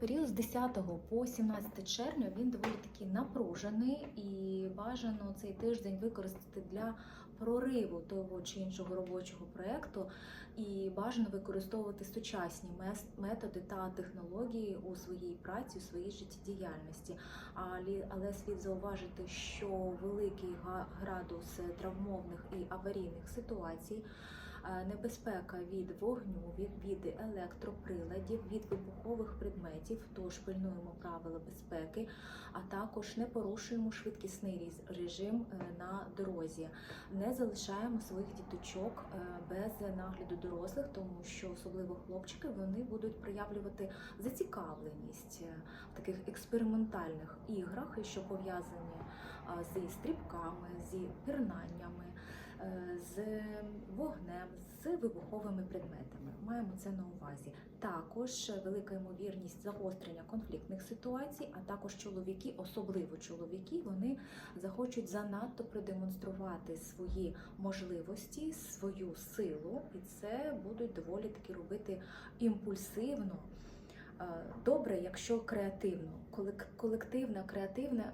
Період з 10 по 17 червня він доволі такий напружений і бажано цей тиждень використати для прориву того чи іншого робочого проєкту і бажано використовувати сучасні методи та технології у своїй праці, у своїй життєдіяльності. Але, слід зауважити, що великий градус травмовних і аварійних ситуацій. Е, Небезпека від вогню, від, від електроприладів, від вибухових предметів, тож пильнуємо правила безпеки, а також не порушуємо швидкісний режим е, на дорозі, не залишаємо своїх діточок е, без нагляду дорослих, тому що особливо хлопчики вони будуть проявлювати зацікавленість в таких експериментальних іграх, що пов'язані зі стрибками, зі пірнаннями, з вогнем, з вибуховими предметами. Маємо це на увазі. Також велика ймовірність загострення конфліктних ситуацій, а також чоловіки, особливо чоловіки, вони захочуть занадто продемонструвати свої можливості, свою силу, і це будуть доволі таки робити імпульсивно. Е, Добре, якщо креативно, колективна, креативна,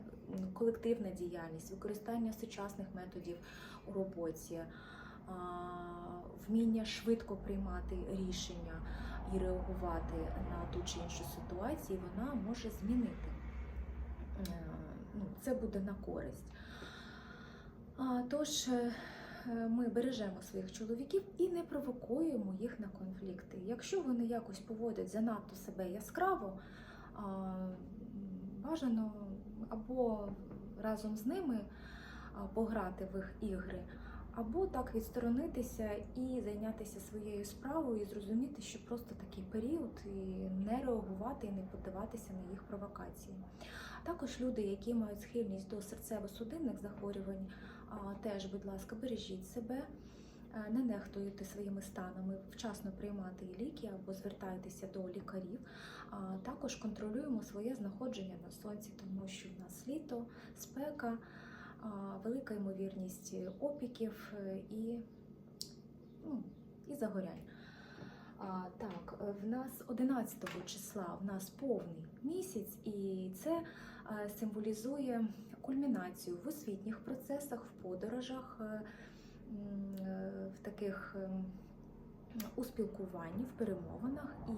колективна діяльність, використання сучасних методів у роботі, вміння швидко приймати рішення і реагувати на ту чи іншу ситуацію, вона може змінити. Е, Ну, це буде на користь. Тож е, е, ми бережемо своїх чоловіків і не провокуємо їх на конфлікти. Якщо вони якось поводять занадто себе яскраво, бажано або разом з ними пограти в їх ігри, або так відсторонитися і зайнятися своєю справою, і зрозуміти, що просто такий період, і не реагувати і не піддаватися на їх провокації. Також люди, які мають схильність до серцево-судинних захворювань, теж, будь ласка, бережіть себе. е, Не нехтуйте своїми станами, вчасно приймати ліки або звертайтеся до лікарів. Також контролюємо своє знаходження на сонці, тому що в нас літо, спека, велика ймовірність опіків е, і, ну, і загорянь. Так, е, в нас 11 числа в нас повний місяць, і це е, символізує кульмінацію в освітніх процесах, в подорожах, е, в таких ем, у спілкуванні, в перемовинах. І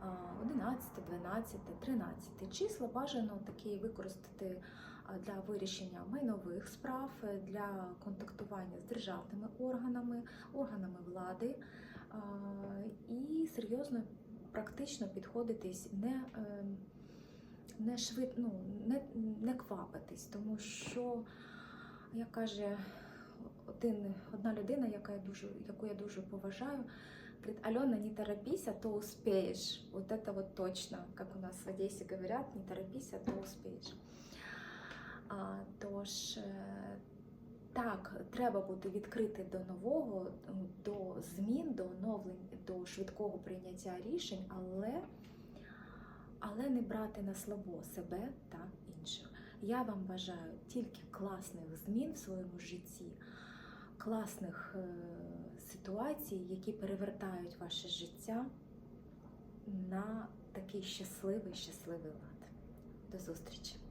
а, 11, 12, 13 числа бажано такі використати для вирішення майнових справ, для контактування з державними органами, органами влади і серйозно, практично підходитись не. ем, Не швид, ну, не, не квапитись, тому що, як каже один, одна людина, яка я дуже, яку я дуже поважаю, говорит, Алена, не торопись, то успеешь. Вот это вот точно, как у нас в Одесі говорят, не торопись, то успеешь. А, тож, е, так, треба бути відкрити до нового, до змін, до оновлень, до швидкого прийняття рішень, але, але не брати на слабо себе та інших. Я вам бажаю тільки класних змін в своєму житті, класних е, ситуацій, які перевертають ваше життя на такий щасливий, щасливий лад. До зустрічі!